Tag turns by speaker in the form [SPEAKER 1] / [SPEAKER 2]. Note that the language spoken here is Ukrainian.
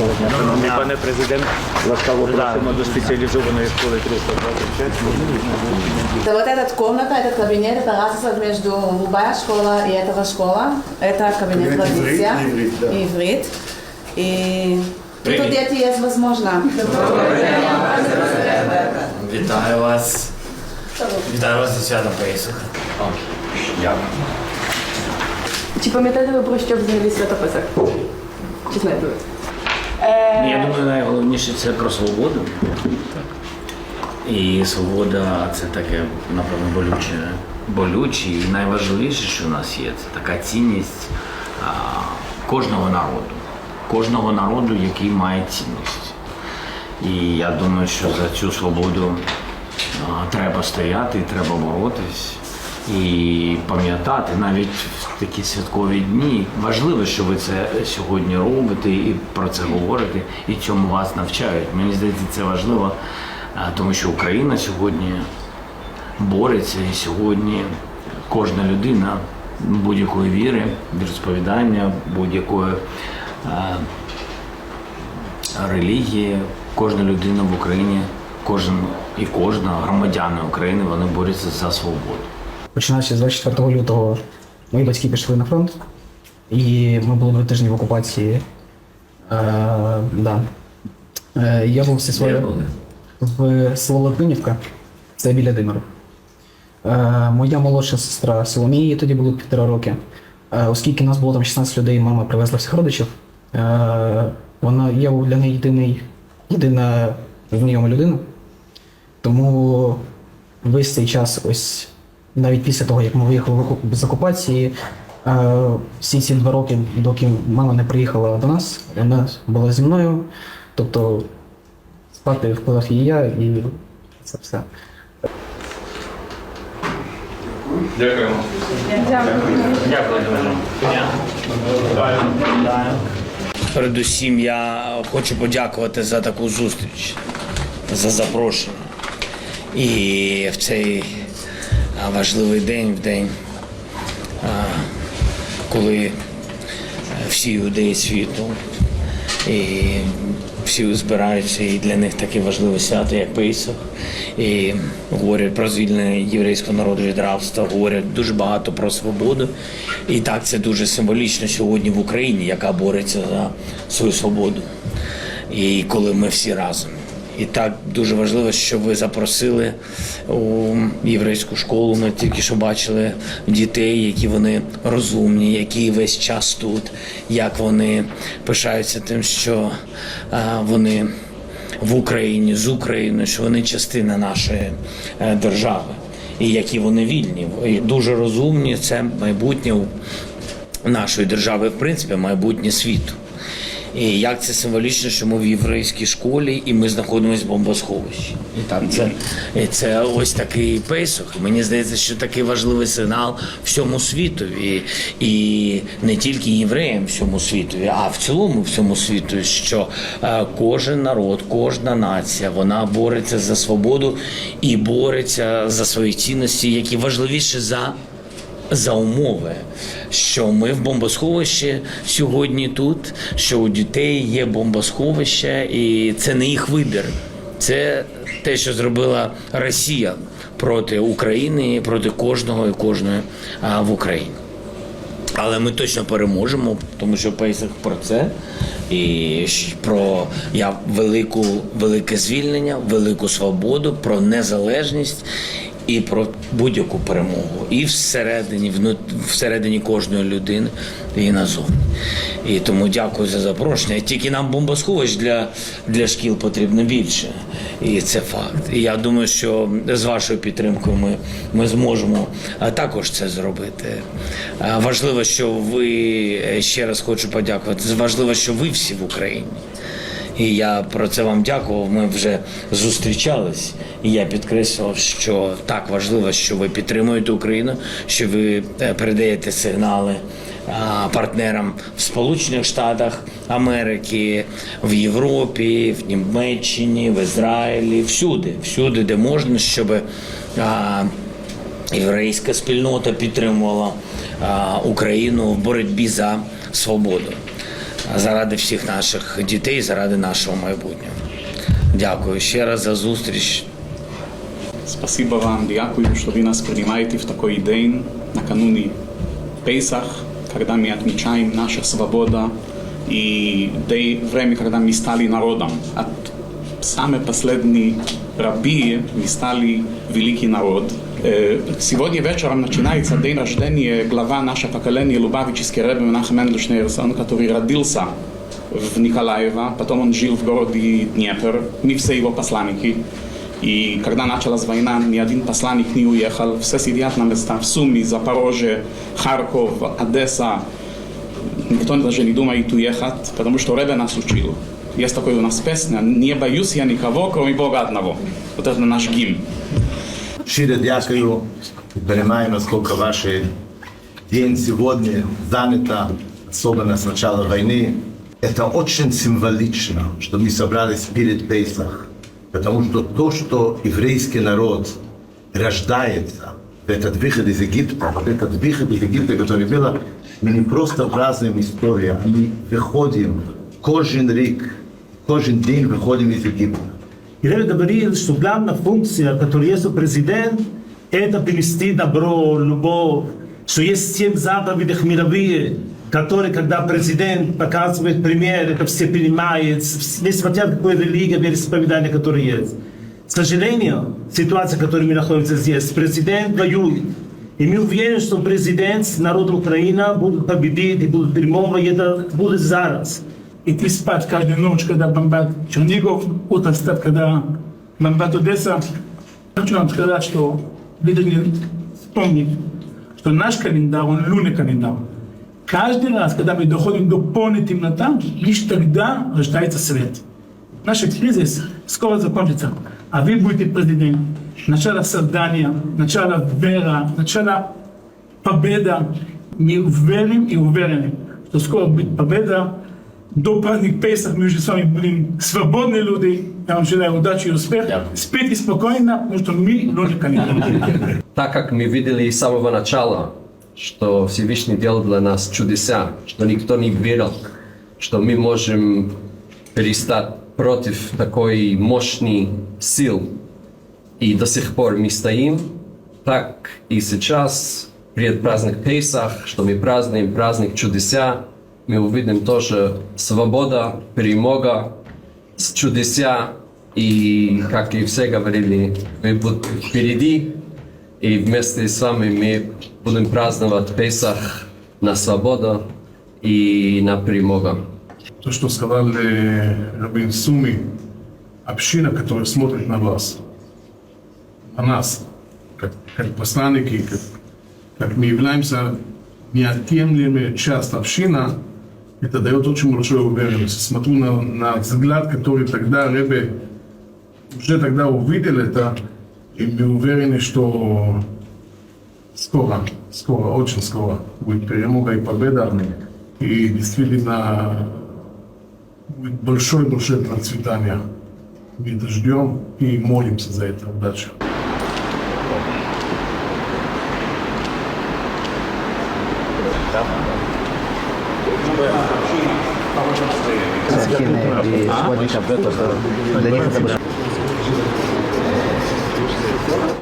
[SPEAKER 1] Доброго дня, шановний пане президент. Ласкаво просимо до спеціалізованої школи 326.
[SPEAKER 2] Да вот эта комната, этот кабинет, это разница между любая школа и этого школа. Это кабинет
[SPEAKER 3] Кабинет
[SPEAKER 2] традиция.
[SPEAKER 3] иврит, иврит, да.
[SPEAKER 2] Иврит. И тут у дети есть возможно.
[SPEAKER 4] Вітаю вас. Вітаю вас зі святом Пейсуха. Дякую.
[SPEAKER 5] Чи пам'ятаєте ви про що взагалі святописок? Чи знаєте ви?
[SPEAKER 4] Я думаю, найголовніше це про свободу. І свобода це таке, напевно, болюче. Болюче і найважливіше, що у нас є, це така цінність а, кожного народу. Кожного народу, який має цінність. І я думаю, що за цю свободу а, треба стояти, треба боротись і пам'ятати навіть в такі святкові дні. Важливо, що ви це сьогодні робите і про це говорите, і цьому вас навчають. Мені здається, це важливо, тому що Україна сьогодні бореться, і сьогодні кожна людина будь-якої віри, віросповідання, будь-якої е, релігії, кожна людина в Україні, кожен і кожна громадяни України вони борються за свободу.
[SPEAKER 6] Починаючи з 24 лютого, мої батьки пішли на фронт, і ми були два тижні в окупації. Е, да. е, я був зі своєю в село Литвинівка, це біля Димиру. Е, моя молодша сестра Соломія, їй тоді було півтора роки. Е, оскільки нас було там 16 людей, мама привезла всіх родичів. Е, вона, я був для неї єдиний, єдина знайома людина. Тому весь цей час, ось навіть після того, як ми виїхали з окупації, е, всі ці два роки, доки мама не приїхала до нас, вона була зі мною. Тобто спати впливав і я, і це все.
[SPEAKER 4] Дякуємо. Дякую. Передусім я хочу подякувати за таку зустріч, за запрошення. І в цей важливий день, в день, коли всі юдеї світу і всі збираються, і для них таке важливе свято, як Пейсах. І говорять про звільнення єврейського народу від рабства, говорять дуже багато про свободу. І так це дуже символічно сьогодні в Україні, яка бореться за свою свободу. І коли ми всі разом. І так дуже важливо, що ви запросили у єврейську школу. Ми тільки що бачили дітей, які вони розумні, які весь час тут, як вони пишаються тим, що вони в Україні з України, що вони частина нашої е, держави, і які вони вільні, і дуже розумні. Це майбутнє нашої держави, в принципі, майбутнє світу. І як це символічно, що ми в єврейській школі і ми знаходимося в бомбосховищі. І там це, і це ось такий пейсок. І Мені здається, що такий важливий сигнал всьому світові, і не тільки євреям всьому світові, а в цілому всьому світу, що е, кожен народ, кожна нація, вона бореться за свободу і бореться за свої цінності, які важливіші за за умови, що ми в бомбосховищі сьогодні тут, що у дітей є бомбосховище, і це не їх вибір. Це те, що зробила Росія проти України, проти кожного і кожної в Україні. Але ми точно переможемо, тому що Пейсах про це і про я велику, велике звільнення, велику свободу, про незалежність і про будь-яку перемогу. І всередині, всередині кожної людини, і назовні. І тому дякую за запрошення. Тільки нам бомбосховищ для, для шкіл потрібно більше. І це факт. І я думаю, що з вашою підтримкою ми, ми зможемо також це зробити. Важливо, що ви е, ще раз хочу подякувати. Важливо, що ви всі в Україні. І я про це вам дякував. Ми вже зустрічались, і я підкреслював, що так важливо, що ви підтримуєте Україну, що ви е, передаєте сигнали партнерам в Сполучених Штатах Америки, в Європі, в Німеччині, в Ізраїлі, всюди, всюди, де можна, щоб єврейська спільнота підтримувала Україну в боротьбі за свободу заради всіх наших дітей, заради нашого майбутнього. Дякую ще раз за зустріч.
[SPEAKER 3] Спасибо вам, дякую, что вы нас принимаете в такой день, накануне Песах, когда мы отмечаем наша свобода и день, время, когда мы стали народом. От самой последней раби мы стали великий народ. Э, Сегодня вечером начинается день рождения глава нашего поколения Лубавический Ребе Менахем Мендлшнейрсон, который родился в Николаево, потом он жил в городе Днепр, мы все его посланники. И когда началась война, ни один посланник не уехал, все сидят на местах в Суми, Запорожье, Харьков, Одесса. Никто даже не думает уехать, потому что Ребе нас учил. Есть такой у нас песня «Не боюсь я никого, кроме Бога одного». Вот это наш гимн.
[SPEAKER 7] Шире дякую. Понимаю, насколько ваш день сегодня занято, особенно с начала войны. Это очень символично, что мы собрались перед Пейсах, потому что то, что еврейский народ рождается, этот выход из Египта, вот этот выход из Египта, который был, мы не просто празднуем историю, а мы выходим, каждый рик, каждый день выходим из Египта.
[SPEAKER 8] И Ребе говорил, что главная функция, которая есть у президента, это принести добро, любовь, что есть семь заповедей мировые, которые, когда президент показывает пример, это все понимают, несмотря на какой религия, вероисповедание, которое есть. К сожалению, ситуация, в которой мы находимся здесь, президент воюет. И мы уверены, что президент, народ Украины будут победить и будут перемоги, и это будет зараз.
[SPEAKER 9] идти спать каждую ночь, когда бомбят Чернигов, утром встать, когда бомбят Одесса. Хочу вам сказать, что вы должны вспомнить, что наш календарь, он лунный календарь. Каждый раз, когда мы доходим до полной темноты, лишь тогда рождается свет. Наша кризис скоро закончится, а вы будете президент. Начало создания, начало вера, начало победа. Мы верим и уверены, что скоро будет победа. До праздник Песах мы уже с вами будем свободные люди. Я вам желаю удачи и успеха. Спите спокойно, потому что мы люди календарь.
[SPEAKER 10] так как мы видели с самого начала, что Всевышний делал для нас чудеса, что никто не верил, что мы можем перестать против такой мощной сил, и до сих пор мы стоим, так и сейчас, перед праздник Песах, что мы празднуем праздник чудеса, мы увидим тоже свобода, перемога, чудеса, и, как и все говорили, мы будем впереди, и вместе с вами мы будем праздновать Песах на свободу и на перемогу.
[SPEAKER 9] То, что сказал Рабин Суми, община, которая смотрит на вас, на нас, как, как посланники, как, как мы являемся неотъемлемой часть это дает очень большую уверенность. Смотрю на, на взгляд, который тогда Ребе уже тогда увидел это, и мы уверены, что скоро, скоро, очень скоро будет перемога и победа. И действительно будет большое-большое процветание. Мы это ждем и молимся за это. Удачи.
[SPEAKER 1] και να πάμε σε ένα στίβο για να πάμε σε